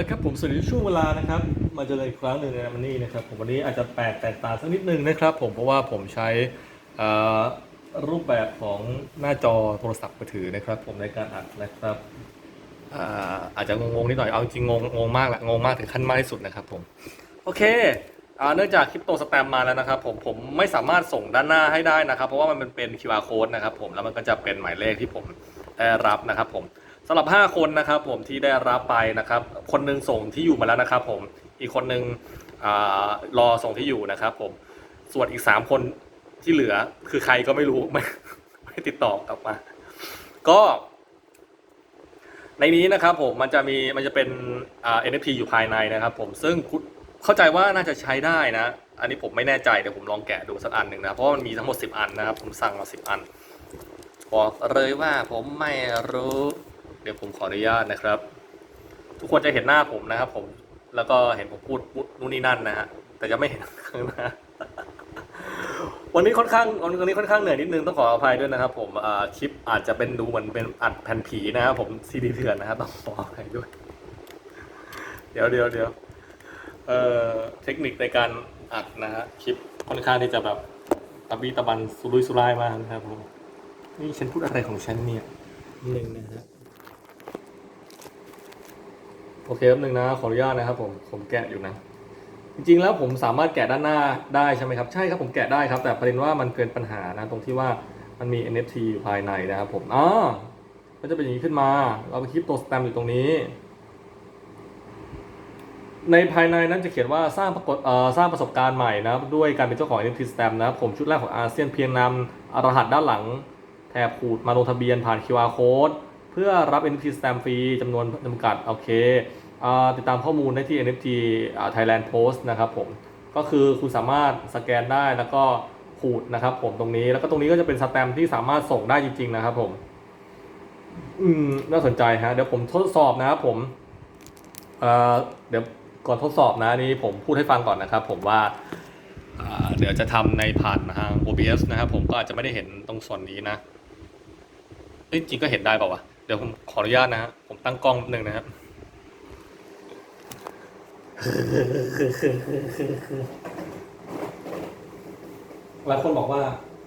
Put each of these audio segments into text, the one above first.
ละครับผมสวัสดีช่วงเวลานะครับมาเจอกันอีกครั้งหนึ่งในมันนี่นะครับผมวันนี้อาจจะแปลกแตกต่างสักนิดนึงนะครับผมเพราะว่าผมใช้รูปแบบของหน้าจอโทรศัพท์มือถือนะครับ ผมในการอัดนะครับอาอาจจะงงๆนิดหน่อยเอาจริงงงงงมากแหละงงมากถึงขั้นมากที่สุดนะครับผมโอเคเนื่องจากคริปโตสแตมมาแล้วนะครับผมผมไม่สามารถส่งด้านหน้าให้ได้นะครับ เพราะว่ามันเป็น QR code นะครับผมแล้วมันก็จะเป็นหมายเลขที่ผมได้รับนะครับผม สำหรับ 5 คนนะครับผมที่ได้รับไปนะครับ คนหนึงส่งที่อยู่มาแล้วนะครับผมอีกคนหนึงรอส่งที่อยู่นะครับผมส่วนอีก 3 คนที่เหลือคือใครก็ไม่รู้ไม่ไม่ติดต่อกลับมา ก็ ในนี้นะครับผมมันจะมีมันจะเป็นอ่า NFT อยู่ภายในนะครับ ผมซึ่งเข้าใจว่าน่าจะใช้ได้นะ อันนี้ผมไม่แน่ใจเดี๋ยวผมลองแกะดูสักอันหนึ่งนะเพราะมันมีทั้งหมด 10 อันนะครับ ผมสั่งมา 10 อันบอกเลยว่าผมไม่รู้ เดี๋ยวผมขออนุญาตนะครับ ทุกคนจะเห็นหน้าผมนะครับ ผมแล้วก็เห็นผมพูดนู่นนี่นั่นนะฮะแต่จะไม่เห็นข้างหน้าวันนี้ค่อนข้างวันนี้ค่อนข้างเหนื่อยนิดนึงต้องขออภัยด้วยนะครับผมอ่าคลิปอาจจะเป็นดูเหมือนเป็นอัดแผ่นผีนะครับผมซีดีเถื่อนนะครับต้องขออภัยด้วย เดี๋ยวเดี๋ยวเดี๋ยวเอ่อเทคนิคในการอัดนะฮะคลิปค่อนข้างที่จะแบบตะบีตะบันสุรุ่ยสุร่ายมากนะครับผมนี่ฉันพูดอะไรของฉันเนี่ยหนึ่งนะฮะ โอเคแป๊บนึงนะขออนุญาตนะครับผมผมแกะอยู่นะจริงๆแล้วผมสามารถแกะด้านหน้าได้ใช่ไหมครับใช่ครับผมแกะได้ครับ แต่ประเด็นว่ามันเกินปัญหานะตรงที่ว่ามันมี NFT อยู่ภายในนะครับผมอ๋อก็จะเป็นอย่างนี้ขึ้นมา เราไปคลิปตัวสแตมป์อยู่ตรงนี้ ในภายในนั้นจะเขียนว่าสร้างปรากฏเอ่อสร้างประสบการณ์ใหม่นะด้วยการเป็นเจ้าของ NFT Stamp นะครับผมชุดแรกของอาเซียนเพียงนำรหัสด้านหลังแถบขูดมาลงทะเบียนผ่าน QR code เพื่อรับ NFT Stamp ฟรีจำนวนจำกัดโอเค ติดตามข้อมูลได้ที่ NFT อ่า Thailand Post นะครับผมก็คือคุณสามารถสแกนได้แล้วก็ขูดนะครับ ผมตรงนี้แล้วก็ตรงนี้ก็จะเป็นสแตมป์ที่สามารถส่งได้จริง ๆ นะครับ ผม อืมน่าสนใจฮะเดี๋ยวผมทดสอบนะครับผมเอ่อเดี๋ยวก่อนทดสอบนะนี่ผมพูดให้ฟังก่อนนะครับ ผมว่าเดี๋ยวจะทำในผ่านทาง OBS นะครับ ผมก็อาจจะไม่ได้เห็นตรงส่วนนี้นะจริงก็เห็นได้เปล่าวะเดี๋ยวผมขออนุญาตนะฮะผมตั้งกล้องแป๊บหนึ่งนะครับ หลายคนบอกว่า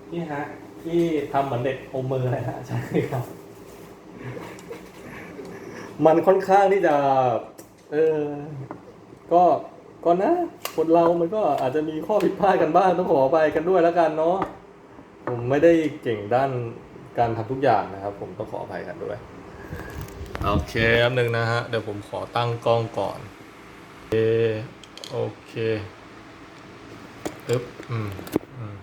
พี่ฮะพี่ทำเหมือนเด็กโอมมือเลยฮะใช่ครับ มันค่อนข้างที่จะ เออ ก็ก็นะคนเรามันก็อาจจะมีข้อผิดพลาดกันบ้างต้องขอไปกันด้วยแล้วกันเนาะผมไม่ได้เก่งด้านการทำทุกอย่างนะครับ ผมต้องขออภัยกันด้วย โอเคแป๊บนึงนะฮะ เดี๋ยวผมขอตั้งกล้องก่อน โอเคโอเคปึ๊บอืมอืม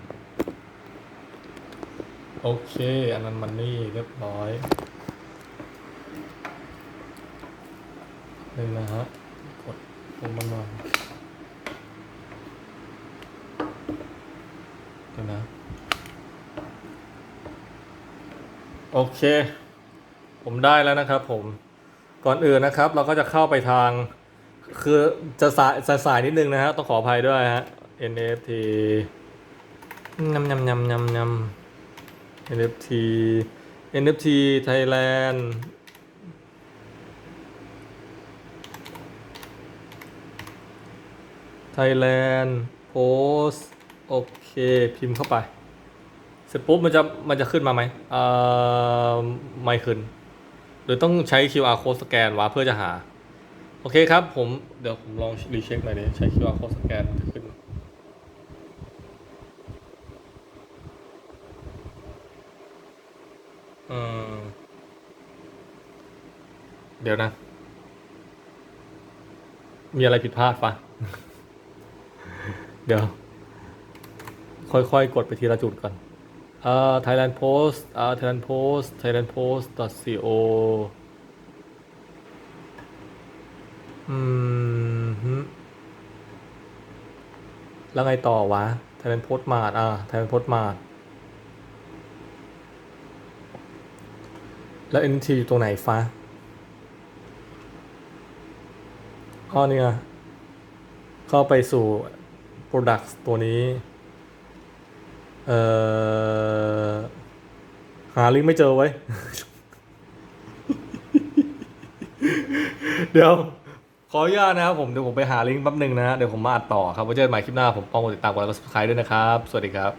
โอเค อันนั้นมันนี่เรียบร้อยนึงนะฮะ กดลงมาหน่อยเดี๋ยวนะ โอเค ผมได้แล้วนะครับผม ก่อนอื่นนะครับ เราก็จะเข้าไปทาง คือจะสายจะสายนิดนึงนะฮะ ต้องขออภัยด้วยฮะ NFT ยำยำยำยำยำ NFT NFT Thailand ไทยแลนด์โพสโอเค พิมพ์เข้าไป เสร็จปุ๊บมันจะมันจะขึ้นมาไหมเอ่อไม่ขึ้น หรือต้องใช้ QR code สแกนวะเพื่อจะหา โอเคครับผมเดี๋ยวผมลองรีเช็คหน่อยดิใช้ QR code สแกนจะขึ้น อืม เดี๋ยวนะ มีอะไรผิดพลาดปะเดี๋ยว ค่อยๆ กดไปทีละจุดก่อนเอ่อ Thailand Post เอ่อ Thailand Post Thailand Post co อืมฮึแล้วไงต่อวะ Thailand Post Mart อ่า Thailand Post Mart แล้ว NT อยู่ตรงไหนฟ้าอ๋อเนี่ยเข้าไปสู่ Products ตัวนี้ เอ่อ หาลิงก์ไม่เจอไว้ เดี๋ยว ขออนุญาตนะครับผมเดี๋ยวผมไปหาลิงก์แป๊บหนึ่งนะฮะเดี๋ยวผมมาอัดต่อครับไว้เจอกันใหม่คลิปหน้าผมป้องกดติดตามกดไลค์กดซับสไครต์ด้วยนะครับ สวัสดีครับ